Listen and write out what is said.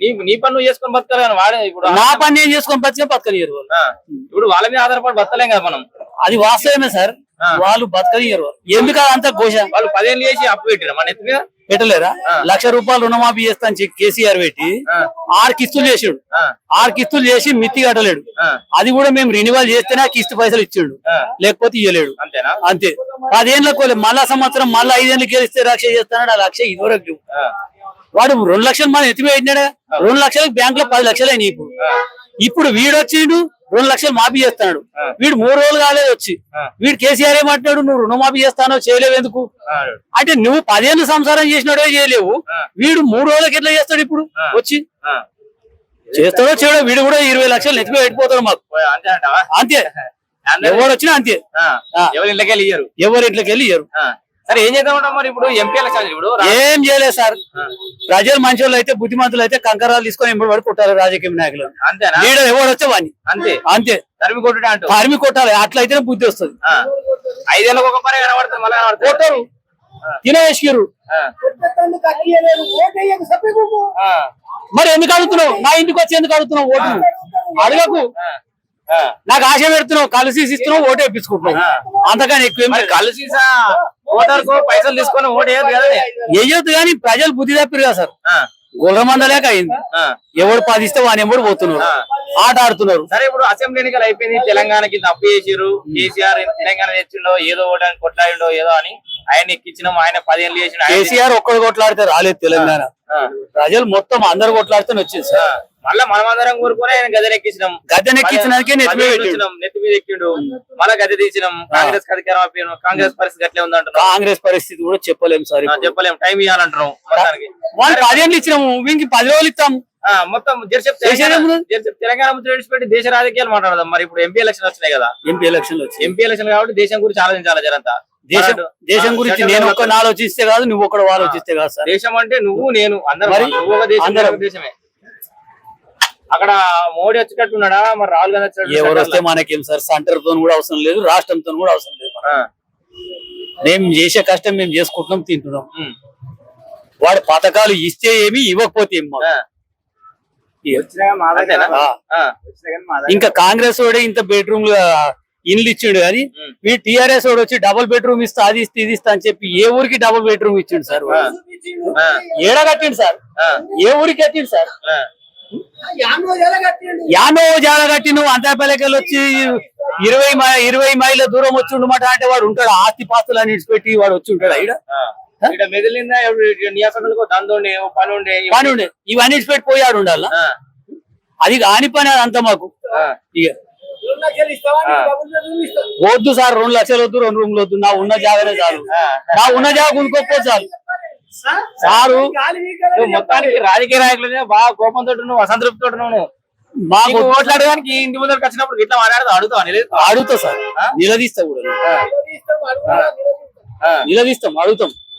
నీ నీ పని నువ్వు చేసుకొని బతకాలి కానీ వాడే ఇప్పుడు నా పని నేను చేసుకొని బతికే బతకనియరు వాళ్ళు. ఆ, ఇప్పుడు వాళ్ళ మీద ఆధారపడి బతలేం కదా మనం. అది వాస్తవమే సార్. ఆ. వాళ్ళు బతకనియరు వాళ్ళు. ఎందుకు అంత ఘోష? వాళ్ళు పదేళ్ళు చేసి అప్పు పెట్టిన మన ఎత్తు మీద? పెట్టలేరా? ఆ. లక్ష రూపాయలు రుణమాఫీ చేస్తా అని చెప్పి కేసీఆర్ పెట్టి ఆ, ఆరు కిస్తులు చేసాడు. ఆ, ఆరు కిస్తులు చేసి మిత్తి కట్టలేడు. ఆ, అది కూడా మేము రెన్యువల్ చేస్తేనే ఆ కిస్తు పైసలు ఇచ్చిండు. ఆ. లేకపోతే ఇవ్వలేడు అంతేనా? అంతే. పదేళ్ళకు మళ్ళా సంవత్సరం మళ్ళా ఐదేళ్ళకి గెలిస్తే లక్ష చేస్తాడు ఆ లక్ష ఇదివరకు. ఆ, వాడు రెండు లక్షలు మనం ఎత్తి పెట్టినాడా? రెండు లక్షలకు బ్యాంక్లో పది లక్షలు అయినాయి ఇప్పుడు. ఇప్పుడు వీడు వచ్చిండు రెండు లక్షలు మాఫీ చేస్తాడు ఆ. వీడు మూడు రోజులు కాలేదు వచ్చి. వీడు కేసీఆర్ ఏమంటున్నాడు నువ్వు రుణమాఫీ చేస్తానో చేయలేవు ఎందుకు? అంటే నువ్వు పదేళ్ళు సంసారం చేసినాడే చేయలేవు. వీడు మూడు రోజులకి ఎట్లా చేస్తాడు ఇప్పుడు. వచ్చి. చేస్తాడో చేయడో వీడు కూడా ఇరవై లక్షలు నెత్తిపోయి పెట్టిపోతాడు మాకు. అంతే ఎవరు వచ్చినా అంతే. ఎవరి ఇళ్ళకి వెళ్ళి ఇయ్యరు? ఎవరి ఇంట్లోకి వెళ్ళి ఇయ్యరు. సరే ఏం చేద్దాం అంటావు మరి ఇప్పుడు? ఎంపీ ఎలక్షన్ ఇప్పుడు? రా- ఏం చేయలేదు సార్. ప్రజలు మంచోళ్ళు అయితే బుద్ధిమంతులు అయితే కంకరాలు తీసుకొని పడి కొట్టారు రాజకీయ నాయకులు. అంతేనా? లీడర్ ఎవరు వచ్చే వాడిని? అంతే. అంతే. తరిమి కొట్టుడే అంటూ తరిమి కొట్టాలి. అట్లయితేనే బుద్ధి వస్తుంది. ఆ. ఐదేళ్ళకి ఒక పని కనబడుతుంది మళ్ళీ కనబడుతుంది. కొట్టారు. తినేసిరు ఆ. ఆ. మరి ఎందుకు అడుగుతున్నావు? నా ఇంటికి వచ్చి ఎందుకు అడుగుతున్నావు ఓటు? అడగకు. నాకు ఆశ పెడుతున్నావు కలిసి ఇస్తున్నావు ఓటు వేపించుకుంటున్నావు. అంతగాని ఎక్కువ ఏం ఓటర్కు పైసలు తీసుకొని ఓటు వేయదు కదా వేయొద్దు కానీ ప్రజలు బుద్ధి తప్పిరు కదా సార్. ఆ. గుర్రమంద లేక అయింది. ఎవడు పాదిస్తే వాని ఎవడు పోతున్నారు. ఆట ఆడుతున్నారు. సరే ఇప్పుడు అసెంబ్లీ ఎన్నికలు అయిపోయింది. తెలంగాణకి తప్పు చేసిరు కేసీఆర్ తెలంగాణ తెచ్చిండో ఏదో ఓటానికి కొట్లాడిండో ఏదో అని ఆయన ఎక్కించినాం. ఆయన పదేళ్ళు చేసిన కేసీఆర్ ఒక్కడు కొట్లాడితే రాలేదు తెలంగాణ. ప్రజలు మొత్తం అందరు కొట్లాడితే వచ్చింది. సార్. మళ్ళా మనమందరం కోరుకొని ఆయన గద్దె ఎక్కించినాం గద్దెని ఎక్కించినాకే నెత్తి మీద మీద ఎక్కిండు మళ్ళా గద్దె తీసినాం. కాంగ్రెస్ అధికారం అయిపోయినాం కాంగ్రెస్ పరిస్థితి అట్లే ఉంది అంటున్నాం కాంగ్రెస్ పరిస్థితి కూడా చెప్పలేము సార్. చెప్పలేం. టైం ఇవ్వాలంటున్నాం మొత్తానికి. వాళ్ళు పదేళ్ళు ఇచ్చినాము ఇంక పది రోజులు ఇస్తాం. మొత్తం జెర్సెప్ తెలంగాణ ముద్ర విడిచిపెట్టి దేశ రాజకీయాలు మాట్లాడదాం మరి. ఇప్పుడు ఎంపీ ఎలక్షన్ వచ్చినాయి కదా. ఎంపీ ఎలక్షన్ వచ్చి ఎంపీ ఎలక్షన్ కాబట్టి దేశం గురించి ఆలోచించాలి జరంతా దేశం దేశం గురించి నేను ఒక్క గవర్నమెంట్ ఆలోచిస్తే కాదు నువ్వు ఒకడు ఆలోచిస్తే కాదు సార్. దేశం అంటే నువ్వు నేను అందరం ఒక అందరం. ఒక దేశమే. అక్కడ మోడీ వచ్చేటట్టున్నాడా? మరి రాహుల్ గాంధీ వచ్చేటట్టు ఎవరు వస్తే మనకేం సార్? సెంటర్తో కూడా అవసరం లేదు రాష్ట్రంతో కూడా అవసరం లేదు ఆ, మేము చేసే కష్టం మేము చేసుకుంటున్నాం తింటున్నాం. వాడు పథకాలు ఇస్తే ఏమి ఇవ్వకపోతే ఇంకా కాంగ్రెస్ వాడే ఇంత బెడ్రూమ్ ఇండ్లు ఇచ్చిండు కానీ. ఈ టిఆర్ఎస్ వాడు వచ్చి డబుల్ బెడ్రూమ్ ఇస్తా అది ఇస్తా ఇది ఇస్తా అని చెప్పి ఏ ఊరికి డబుల్ బెడ్రూమ్ ఇచ్చిండు సార్ ఏడ కట్టిండు సార్? ఏ ఊరికి కట్టిండు సార్? ఆ. యానో జాడ కట్టి నువ్వు అంతపల్లికెళ్ళి వచ్చి ఇరవై మై ఇరవై మైళ్ళ దూరం వచ్చి ఉండమాట అంటే వాడు ఉంటాడు. ఆస్తి పాస్తులు అని పెట్టి వాడు వచ్చి ఉంటాడు. ఇక్కడ పని ఉండే ఇవన్నీ? పెట్టి పోయాడు ఉండాల? అది కాని పని అది అంత మాకు. ఇక. వద్దు సార్ రెండు లక్షలు వద్దు రెండు రూమ్లు వద్దు. నా ఉన్న జాగానే చాలు. నా ఉన్న జాగా కొనుక్కోకపోతే చాలు. సారు నువ్వు మొత్తానికి రాజకీయ నాయకులనే బాగా కోపంతో నువ్వు అసంతృప్తితో నువ్వు. మాకు నీకు ఓట్లాడడానికి ఇంటి ముందరకు వచ్చినప్పుడు ఇట్లా మాట్లాడదు అడుగుతావు? అడుగుతా సార్? నిలదీస్తా కూడా. నిలదీస్తాం అడుగుతాం.